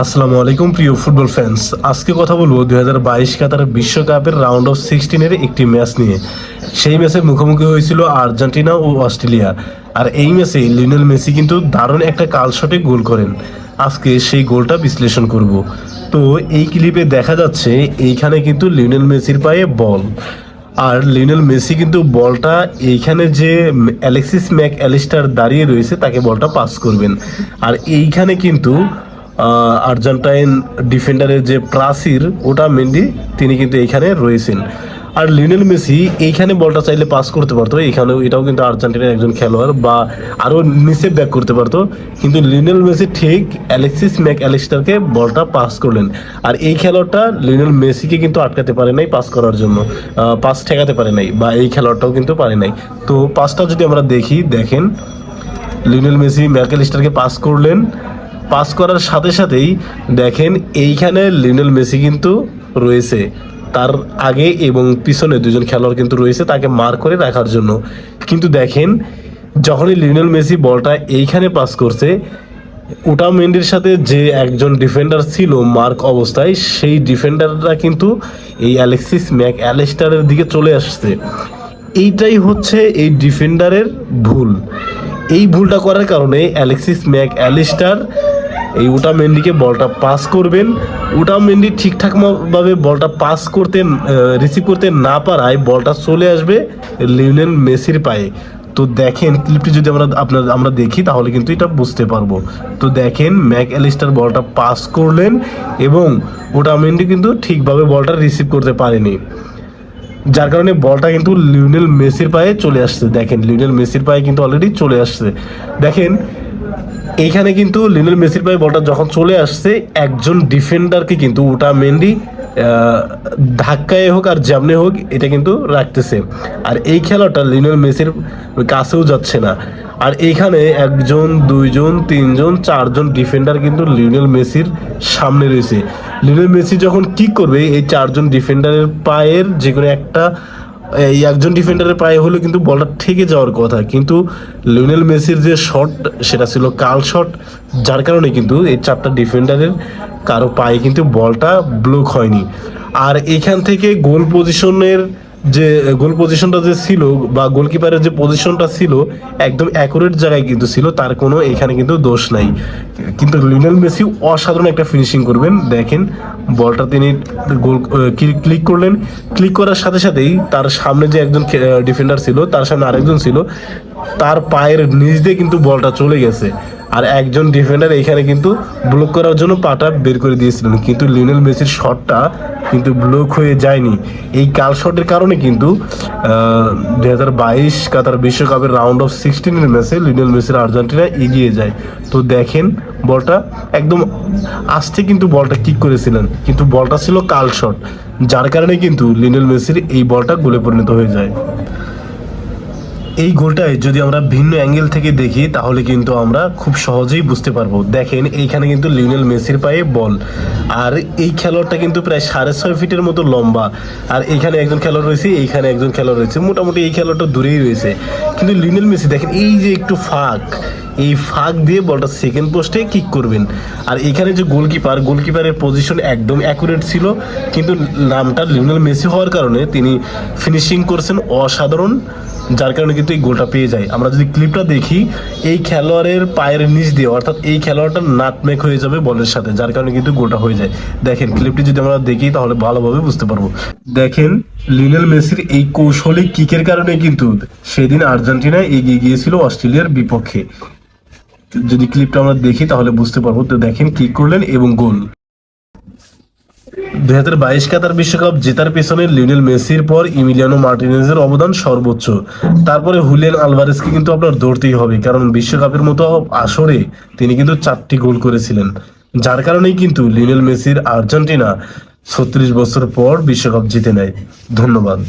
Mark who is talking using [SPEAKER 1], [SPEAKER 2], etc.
[SPEAKER 1] আসসালামু আলাইকুম, প্রিয় ফুটবল ফ্যান্স আজকে কথা বলব দুই হাজার বাইশ কাতার বিশ্বকাপের রাউন্ড অফ সিক্সটিনের একটি ম্যাচ নিয়ে। সেই ম্যাচে মুখোমুখি হয়েছিল আর্জেন্টিনা ও অস্ট্রেলিয়া। আর এই ম্যাচে লিওনেল মেসি কিন্তু দারুণ একটা কাল শটে গোল করেন। আজকে সেই গোলটা বিশ্লেষণ করব। তো এই ক্লিপে দেখা যাচ্ছে এইখানে কিন্তু লিওনেল মেসির পায়ে বল আর লিওনেল মেসি কিন্তু বলটা এইখানে যে অ্যালেক্সিস ম্যাক অ্যালিস্টার দাঁড়িয়ে রয়েছে, তাকে বলটা পাস করবেন। আর এইখানে কিন্তু আর্জেন্টাইন ডিফেন্ডারের যে প্রাসির ওটা মেনলি তিনি কিন্তু এইখানে রয়েছেন। আর লিওনেল মেসি এইখানে বলটা চাইলে পাস করতে পারতো এখানেও এটাও কিন্তু আর্জেন্টিনার একজন খেলোয়াড়, বা আরও নিচে ব্যাক করতে পারতো। কিন্তু লিওনেল মেসি ঠিক অ্যালেক্সিস ম্যাক অ্যালেক্সটারকে বলটা পাস করলেন। আর এই খেলোয়াড়টা লিওনেল মেসিকে কিন্তু আটকাতে পারে নাই পাস করার জন্য। পাস ঠেকাতে পারে নাই, বা এই খেলোয়াড়টাও কিন্তু পারে নাই। তো পাসটা যদি আমরা দেখি, দেখেন, লিওনেল মেসি ম্যাক ম্যাকেলিস্টারকে পাস করলেন। পাস করার সাথে সাথেই দেখেন এইখানে লিওনেল মেসি কিন্তু রয়েছে। তার আগে এবং পিছনে দুজন খেলোয়াড় কিন্তু রয়েছে তাকে মার করে রাখার জন্য। কিন্তু দেখেন, যখনই লিওনেল মেসি বলটা এইখানে পাস করছে ওটা মেন্ডির সাথে যে একজন ডিফেন্ডার ছিল মার্ক অবস্থায়, সেই ডিফেন্ডাররা কিন্তু এই অ্যালেক্সিস ম্যাক অ্যালেস্টারের দিকে চলে আসছে। এইটাই হচ্ছে এই ডিফেন্ডারের ভুল। এই ভুলটা করার কারণে অ্যালেক্সিস ম্যাক অ্যালিস্টার এই উটা মেন্ডিকে বলটা পাস করবেন। উটা মেন্ডি ঠিকঠাক ভাবে বলটা পাস করতে রিসিভ করতে না পারায় বলটা চলে আসবে লিওনেল মেসির পায়ে। তো দেখেন ক্লিপটি যদি আমরা, আপনার, আমরা দেখি তাহলে কিন্তু এটা বুঝতে পারব। তো দেখেন ম্যাক অ্যালিস্টার বলটা পাস করলেন এবং ওটা মেন্ডি কিন্তু ঠিকভাবে বলটা রিসিভ করতে পারেনি। যার কারণে বলটা কিন্তু লিওনেল মেসির পায়ে চলে আসছে। দেখেন লিওনেল মেসির পায়ে কিন্তু অলরেডি চলে আসছে। দেখেন এইখানে কিন্তু লিওনেল মেসির পায়ে বলটা যখন চলে আসছে, একজন ডিফেন্ডারকে কিন্তু ওটা মেনলি ধাক্কায় হোক আর জামনে হোক, এটা কিন্তু রাখতেছে। আর এই খেলাটা লিওনেল মেসির কাছেও যাচ্ছে না। আর এইখানে একজন, দুইজন, তিনজন, চারজন ডিফেন্ডার কিন্তু লিওনেল মেসির সামনে রয়েছে। লিওনেল মেসি যখন কিক করবে, এই চারজন ডিফেন্ডারের পায়ের যে কোনো একটা এই একজন ডিফেন্ডারের পায়ে হলে কিন্তু বলটা ঠেকে যাওয়ার কথা। কিন্তু লিওনেল মেসির যে শট সেটা ছিল কাল শট যার কারণে কিন্তু এই চারটা ডিফেন্ডারের কারও পায়ে কিন্তু বলটা ব্লক হয়নি। আর এখান থেকে গোল পজিশনের যে গোল পজিশনটা যে ছিল বা গোলকিপারের যে পজিশনটা ছিল একদম অ্যাকুরেট জায়গায় কিন্তু ছিল, তার কোনো এখানে কিন্তু দোষ নাই। কিন্তু লিওনেল মেসি অসাধারণ একটা ফিনিশিং করবেন। দেখেন, বলটা তিনি গোল ক্লিক করলেন। ক্লিক করার সাথে সাথেই তার সামনে যে একজন ডিফেন্ডার ছিল, তার সামনে আরেকজন ছিল, তার পায়ের নিচ দিয়ে কিন্তু বলটা চলে গেছে। আর একজন ডিফেন্ডার এখানে কিন্তু ব্লক করার জন্য পাটা বের করে দিয়েছিলেন। কিন্তু লিওনেল মেসির শটটা কিন্তু ব্লক হয়ে যায়নি। এই কাল শটের কারণে কিন্তু দুই হাজার বাইশ কাতার বিশ্বকাপের রাউন্ড অফ সিক্সটিনের ম্যাচে লিওনেল মেসির আর্জেন্টিনা এগিয়ে যায়। তো দেখেন, বলটা একদম আস্তে কিন্তু বলটা কিক করেছিলেন। কিন্তু বলটা ছিল কাল শট যার কারণে কিন্তু লিওনেল মেসির এই বলটা গোলে পরিণত হয়ে যায়। এই গোলটায় যদি আমরা ভিন্ন অ্যাঙ্গেল থেকে দেখি, তাহলে কিন্তু আমরা খুব সহজেই বুঝতে পারব। দেখেন, এইখানে কিন্তু লিওনেল মেসির পায়ে বল। আর এই খেলোয়াড়টা কিন্তু প্রায় সাড়ে ছয় ফিটের মতো লম্বা। আর এইখানে একজন খেলোয়াড় রয়েছে, এইখানে একজন খেলোয়াড় রয়েছে। মোটামুটি এই খেলোয়াড়টা দূরেই রয়েছে। কিন্তু লিওনেল মেসি, দেখেন, এই যে একটু ফাঁক, এই ফাঁক দিয়ে বলটা সেকেন্ড পোস্টে কিক করবেন। আর এখানে যে গোলকিপার গোলকিপারের পজিশন একদম অ্যাকুরেট ছিল। কিন্তু নামটা লিওনেল মেসি হওয়ার কারণে তিনি ফিনিশিং করছেন অসাধারণ। যার কারণে কিন্তু এই গোলটা পেয়ে যায়। আমরা যদি ক্লিপটা দেখি, এই খেলোয়াড়ের পায়ের নিচ দিয়ে, অর্থাৎ এই খেলোয়াড়টা নাটমেক হয়ে যাবে বলের সাথে, যার কারণে কিন্তু গোলটা হয়ে যায়। দেখেন ক্লিপটি যদি আমরা দেখি, তাহলে ভালোভাবে বুঝতে পারব। দেখেন লিনেল মেসির এই কৌশলী কিকের কারণে কিন্তু সেদিন আর্জেন্টিনা এগিয়ে গিয়েছিল অস্ট্রেলিয়ার বিপক্ষে। যদি ক্লিপটা আমরা দেখি, তাহলে বুঝতে পারব। তো দেখেন কিক করলেন এবং গোল। দুই হাজার বাইশ কাতার বিশ্বকাপ জেতার পেছনে লিওনেল মেসির পর ইমিলিয়ানো মার্টিনেজের অবদান সর্বোচ্চ। তারপরে হুলিয়ান আলভারেজকে কিন্তু আপনার ধরতেই হবে, কারণ বিশ্বকাপের মতো আসরে তিনি কিন্তু চারটি গোল করেছিলেন। যার কারণেই কিন্তু লিওনেল মেসির আর্জেন্টিনা ছত্রিশ বছর পর বিশ্বকাপ জিতে নেয়। ধন্যবাদ।